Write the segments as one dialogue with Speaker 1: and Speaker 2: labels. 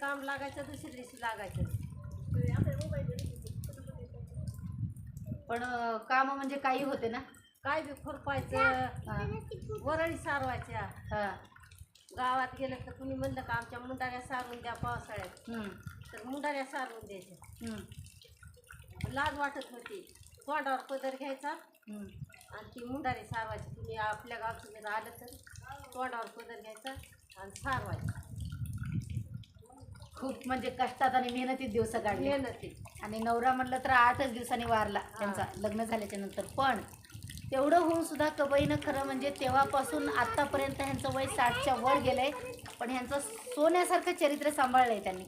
Speaker 1: काम लागायचं दुसऱ्या दिवशी लागायचं.
Speaker 2: पण काम म्हणजे काही होते ना?
Speaker 1: काय बी खुरपायचं वरळी सारवायच्या.
Speaker 2: हा.
Speaker 1: गावात गेलं तर कुणी म्हणलं का आमच्या मुंडाऱ्या सारून द्या पावसाळ्यात. तर मुंडाऱ्या सारवून द्यायच्या. लाज वाटत होती. तोंडावर पदर घ्यायचा. आणि ती मुंडारी सारवायची. तुम्ही आपल्या गावचं जर आलं तर तोंडावर पदर घ्यायचा आणि सारवायचं.
Speaker 2: खूप म्हणजे कष्टात आणि मेहनतीत दिवस काढले.
Speaker 1: मेहनती
Speaker 2: आणि नवरा म्हणलं तर आठच दिवसांनी वारला त्यांचा लग्न झाल्याच्यानंतर. पण तेवढं होऊन सुद्धा कबईनं खरं म्हणजे तेव्हापासून आत्तापर्यंत ह्यांचं वय साठच्या वर गेलंय. पण ह्यांचं सोन्यासारखं चरित्र सांभाळलंय त्यांनी.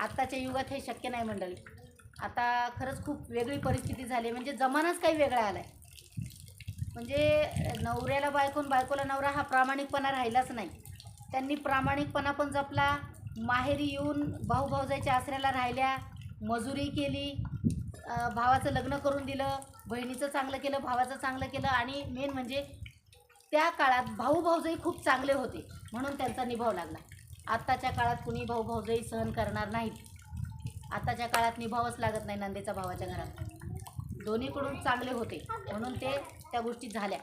Speaker 2: आत्ताच्या युगात हे शक्य नाही मंडळी. आता खरंच खूप वेगळी परिस्थिती झाली म्हणजे जमानाच काही वेगळा आलाय. म्हणजे नवऱ्याला बायकोन बायकोला नवरा हा प्रामाणिकपणा राहिलाच नाही. त्यांनी प्रामाणिकपणा पण जपला. माहेरी येऊन भाऊभाऊजाच्या आसऱ्याला राहिल्या मजुरी केली भावाचं लग्न करून दिलं बहिणीचं चांगलं केलं भावाचं चांगलं केलं आणि मेन म्हणजे त्या काळात भाऊ भाऊजाई खूप चांगले होते म्हणून त्यांचा निभाव लागला. आत्ताच्या काळात कुणी भाऊ भाऊजाई सहन करणार नाहीत. आत्ताच्या काळात निभावच लागत नाही नंदेचा भावाच्या घरात. दोन्हीकडून चांगले होते म्हणून ते त्या गोष्टी झाल्या.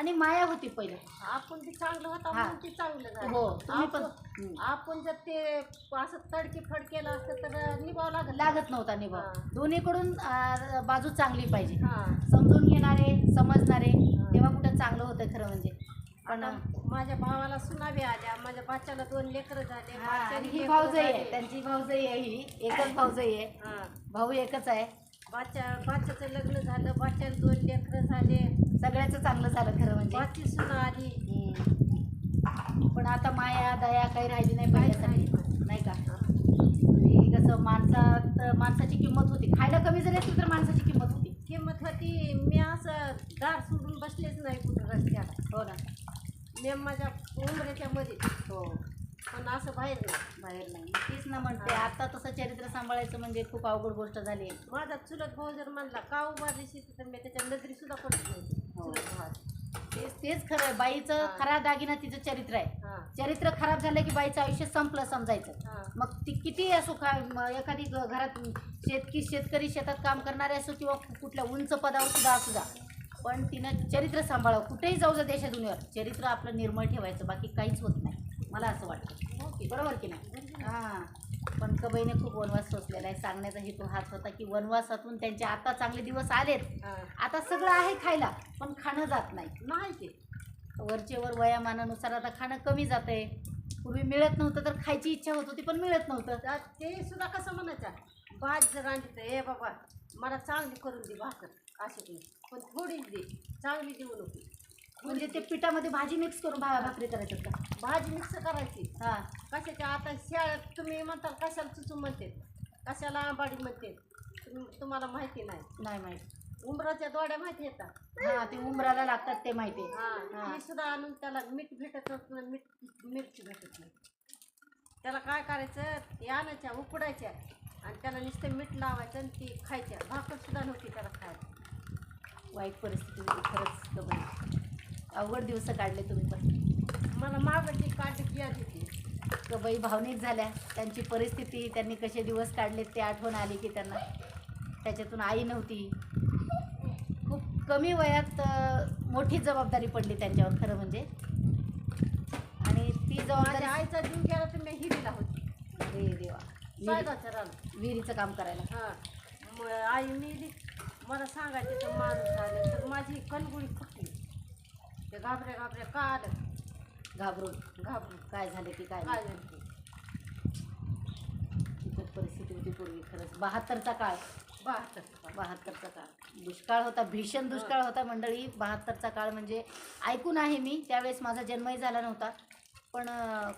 Speaker 2: आणि माया होती पहिले.
Speaker 1: आपण ते चांगलं होतं
Speaker 2: हा.
Speaker 1: म्हणून ते चांगलं झालं.
Speaker 2: हो तुम्ही पण
Speaker 1: आपण-. आपण जर ते असं तडकी फड केलं असतं तर निभाव लागत
Speaker 2: लागत नव्हता निभाव.
Speaker 1: हा.
Speaker 2: दोन्हीकडून बाजू चांगली पाहिजे.
Speaker 1: हा.
Speaker 2: समजून घेणारे समजणारे तेव्हा कुठं चांगलं होतं खरं म्हणजे. पण
Speaker 1: आता माझ्या भावाला सुनावी आल्या माझ्या बाच्याला दोन लेकरं झाले
Speaker 2: हा, आणि
Speaker 1: बाच्याला
Speaker 2: ही
Speaker 1: लेकरं
Speaker 2: भाऊजाई आहे
Speaker 1: झाले.
Speaker 2: त्यांची भाऊजाई आहे ही एकच भाऊजाई आहे.
Speaker 1: हा.
Speaker 2: भाऊ एकच आहे.
Speaker 1: बाच्या बाच्याचं लग्न झालं बाच्याला दोन लेकरं झाले.
Speaker 2: सगळ्याचं चांगलं झालं खरं म्हणजे.
Speaker 1: बाची सुना आली.
Speaker 2: पण आता माया दया काही राहिली नाही पहिल्यासारखी.
Speaker 1: नाही.
Speaker 2: नाही का? आणि कसं माणसात माणसाची किंमत होती. खायला कमी जरी असली तर माणसाची किंमत होती.
Speaker 1: किंमत होती. मी असं दार सोडून बसलेच नाही कुठं रस्त्यात
Speaker 2: हो ना
Speaker 1: मी माझ्या उमरेच्या मध्ये
Speaker 2: हो
Speaker 1: पण असं बाहेर नाही.
Speaker 2: तेच ना म्हणते. आता तसं चरित्र सांभाळायचं म्हणजे खूप अवघड गोष्ट झाली. आहे
Speaker 1: माझा चुलत भाऊ जर म्हणला का उभा दिसली तर मी त्याच्या नजरी सुद्धा पडत
Speaker 2: हो.
Speaker 1: चुलत भावाची
Speaker 2: तेच तेच खरं आहे. बाईचं. खरा दागिना तिचं चरित्र आहे.
Speaker 1: हा.
Speaker 2: चरित्र खराब झालं की बाईचं आयुष्य संपलं समजायचं.
Speaker 1: हा.
Speaker 2: मग ती किती असो म- एखादी ग- घरात शेतकी शेतकरी शेतात काम करणारे असो किंवा कु- कुठल्या उंच पदावर सुद्धा असू द्या. पण तिनं चरित्र सांभाळावं. कुठेही जाऊ जा देशा दुनियावर. चरित्र आपलं निर्मळ ठेवायचं. बाकी काहीच होत नाही. मला असं वाटतं.
Speaker 1: ओके
Speaker 2: बरोबर की नाही? हां. पण कबईने खूप वनवास सोसलेला आहे. सांगण्याचा हेतू हाच होता की वनवासातून त्यांचे आता चांगले दिवस आलेत.
Speaker 1: हा.
Speaker 2: आता सगळं आहे खायला पण खाणं जात नाही.
Speaker 1: नाही ते.
Speaker 2: वरचे वर वयामानानुसार आता खाणं कमी जातंय. पूर्वी मिळत नव्हतं तर खायची इच्छा होत होती पण मिळत नव्हतं.
Speaker 1: ते सुद्धा कसं म्हणायचं? भात जर आणली ए बाबा मला चांगली करून दे भाकर तुम्ही पण थोडीच दे. चांगली देऊ नको.
Speaker 2: म्हणजे ते पिठामध्ये भाजी मिक्स करून भा भाकरी करायचं का?
Speaker 1: भाजी मिक्स करायची.
Speaker 2: हां.
Speaker 1: कशाच्या? आता शाळेत तुम्ही म्हणताल कशाला चुचू म्हणते? कशाला आंबाडी म्हणते? तुम- तुम्हाला माहिती नाही.
Speaker 2: नाही माहीत.
Speaker 1: उमराच्या दोड्या माहिती येतात
Speaker 2: हां ते उमराला लागतात ते माहिती आहे.
Speaker 1: हा
Speaker 2: हा.
Speaker 1: ती सुद्धा आणून त्याला मीठ भेटत नाही मीठ मिरची भेटत नाही. त्याला काय करायचं? ते आणायच्या उकडायच्या आणि त्याला नुसतं मीठ लावायचं आणि ती खायच्या. भाकर सुद्धा नव्हती त्याला खायला.
Speaker 2: वाईट परिस्थिती होती खरंच अवघड दिवस काढले तुम्ही पण.
Speaker 1: मला मागं ती काठी याद होती
Speaker 2: कबई भावनिक झाल्या. त्यांची परिस्थिती त्यांनी कसे दिवस काढले ते आठवण आली की त्यांना. त्याच्यातून आई नव्हती. खूप कमी वयात मोठी जबाबदारी पडली त्यांच्यावर खरं म्हणजे. आणि ती जबाबदारी
Speaker 1: आईचा जीव गेला तर मी हिरीला होती.
Speaker 2: अरे देवा. विहिरीचं काम करायला.
Speaker 1: हां. आई मिली मला सांगायचे तर माणूस आले तर माझी कणगुळी फुटली ते घाबरे घाबरे का आलं?
Speaker 2: घाबरून
Speaker 1: घाबरून.
Speaker 2: काय झालं की काय.
Speaker 1: झालं ते?
Speaker 2: बिकट परिस्थिती होती पूर्वी खरंच. बहात्तरचा काळ.
Speaker 1: बहात्तर
Speaker 2: बहात्तरचा काळ. दुष्काळ होता भीषण दुष्काळ होता मंडळी. बहात्तरचा काळ म्हणजे ऐकून आहे मी. त्यावेळेस माझा जन्मही झाला नव्हता. पण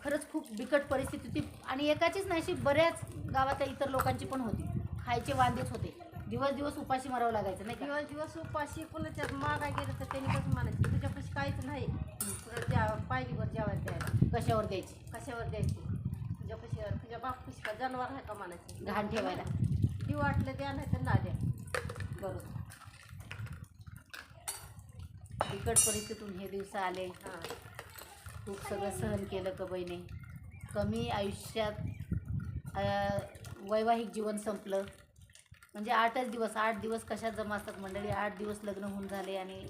Speaker 2: खरंच खूप बिकट परिस्थिती होती. आणि एकाचीच नाही अशी बऱ्याच गावातल्या इतर लोकांची पण होती. खायचे वांदेच होते. दिवस दिवस उपाशी मारावं लागायचं नाही
Speaker 1: दिवस दिवस उपाशी कुणाच्यात मागा गेलं तर त्यांनी कसं म्हणायचं? तुझ्यापाशी काहीच नाही. ज्या पायलीवर जेवायला द्यायला
Speaker 2: कशावर द्यायची?
Speaker 1: कशावर द्यायची? तुझ्यापाशी तुझ्या बापपाशी का जनावर आहे का म्हणायचं
Speaker 2: घाण ठेवायला.
Speaker 1: ती वाटलं द्या नाही तर ना द्या.
Speaker 2: बरोबर. बिकट परिस्थितीतून हे दिवस आले.
Speaker 1: हां.
Speaker 2: खूप सगळं सहन केलं कबईने कमी आयुष्यात वैवाहिक जीवन संपलं. म्हणजे आठच दिवस आठ दिवस कशात जमा असतात मंडळी? आठ दिवस लग्न होऊन झाले आणि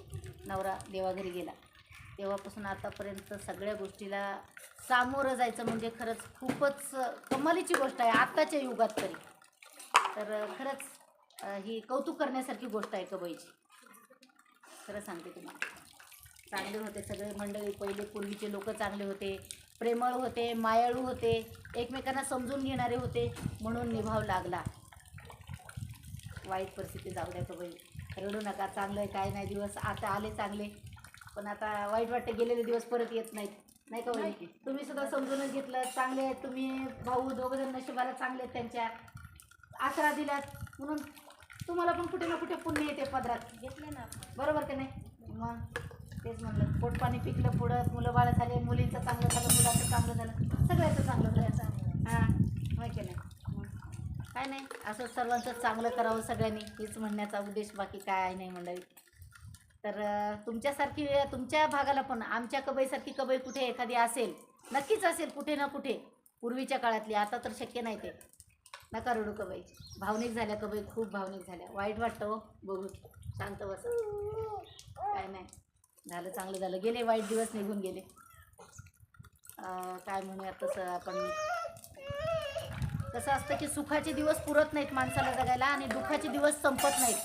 Speaker 2: नवरा देवाघरी गेला. तेव्हापासून आतापर्यंत सगळ्या गोष्टीला सामोरं जायचं म्हणजे खरंच खूपच कमालीची गोष्ट आहे आत्ताच्या युगात तरी. तर खरंच ही कौतुक करण्यासारखी गोष्ट आहे कबईची. खरं सांगते तुम्हाला. चांगले होते सगळे मंडळी पहिले पूर्वीचे लोक चांगले होते प्रेमळ होते मायाळू होते एकमेकांना समजून घेणारे होते म्हणून निभाव लागला. वाईट परिस्थिती जाऊ द्या कबई रडू नका चांगलं आहे काय नाही दिवस आता आले चांगले. पण आता वाईट वाटते गेलेले दिवस परत येत नाहीत. नाही का वहिनी? तुम्ही सुद्धा समजूनच घेतलं चांगले आहेत तुम्ही भाऊ दोघं जण नशिबाला चांगले आहेत त्यांच्या. आसरा दिलात म्हणून तुम्हाला पण कुठे ना कुठे पुण्य येते पदरात.
Speaker 1: घेतले ना
Speaker 2: बरोबर का नाही? मग तेच म्हणलं पोटपाणी पिकलं पुढं मुलं बाळ झाले मुलींचं चांगलं झालं मुलाचं चांगलं झालं सगळ्याचं चांगलं झालं. होय की नाही मग काय नाही असं सर्वांचं चांगलं करावं सगळ्यांनी हेच म्हणण्याचा उद्देश बाकी काय नाही मंडळी. तर तुमच्यासारखी तुमच्या भागाला पण आमच्या कबईसारखी कबई कुठे एखादी असेल नक्कीच असेल कुठे ना कुठे पूर्वीच्या काळातली आता तर शक्य नाही ते. नका रडू कबई. भावनिक झाल्या कबई खूप भावनिक झाल्या. वाईट वाटतं हो बघू. शांत बस. काय नाही. झालं चांगलं झालं. गेले वाईट दिवस निघून गेले. काय म्हणूया तसं आपण? कसं असतं की सुखाचे दिवस पुरत नाहीत माणसाला जगायला आणि दुःखाचे दिवस संपत नाहीत.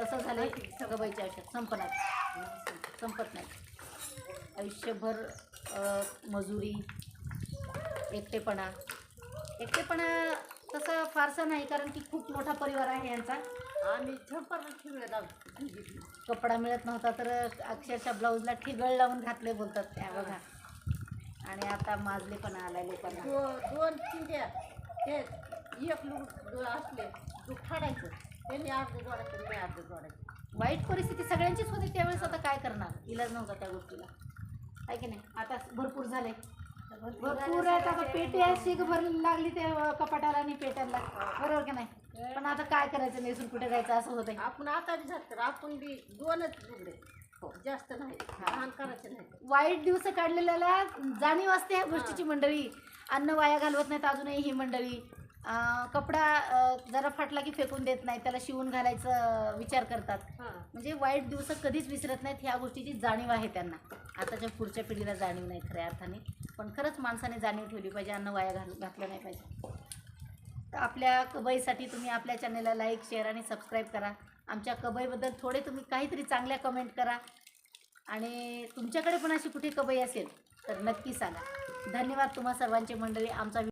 Speaker 2: तसं झालं सगळबाईच्या आयुष्यात संपणार संपत नाही आयुष्यभर मजुरी एकटेपणा. एकटेपणा तसा फारसा नाही कारण की खूप मोठा परिवार आहे यांचा.
Speaker 1: आम्ही झंपर
Speaker 2: कपडा मिळत नव्हता तर अक्षरशः ब्लाऊजला ठिगळ लावून घातले बोलतात त्या बघा. आणि आता माजलेपणा आलाय लोकांना.
Speaker 1: दोन दोन द्या ते एक लूट असले तू फाडायचं त्यांनी अर्ध जोडायचं मी अर्ध जोडायचं.
Speaker 2: वाईट परिस्थिती सगळ्यांचीच होती त्यावेळेस आता काय करणार? इलाज नव्हता त्या गोष्टीला. आहे की नाही? आता भरपूर झाले भरपूर आहेत आता पेट्या शिग भरली लागली त्या कपाटाला आणि पेट्याला. बरोबर की नाही? पण आता काय करायचं? नेसून कुठे जायचं? असं होतं
Speaker 1: आपण आता झालं तर आपण बी दोनच लुगडे जास्त नाही. लहान करायचे नाही.
Speaker 2: वाईट दिवस काढलेल्याला जाणीव असते ह्या गोष्टीची मंडळी. अन्न वाया घालवत नाहीत अजूनही ही मंडळी. अं, कपडा अं, जरा फाटला की फेकून देत नाही त्याला शिवून घालायचं विचार करतात.
Speaker 1: हां.
Speaker 2: म्हणजे वाईट दिवस कधीच विसरत नाहीत ह्या गोष्टीची जाणीव आहे त्यांना. आताच्या पुढच्या पिढीला जाणीव नाही खऱ्या अर्थाने. पण खरंच माणसाने जाणीव ठेवली पाहिजे अन्न वाया घाल घातलं नाही पाहिजे. तर आपल्या कबईसाठी तुम्ही आपल्या चॅनलला लाईक शेअर आणि सबस्क्राईब करा. आमच्या कबईबद्दल थोडे तुम्ही काहीतरी चांगल्या कमेंट करा. आणि तुमच्याकडे पण अशी कुठे कबई असेल तर नक्की सांगा. धन्यवाद तुम्हा सर्वांचे मंडळी. आमचा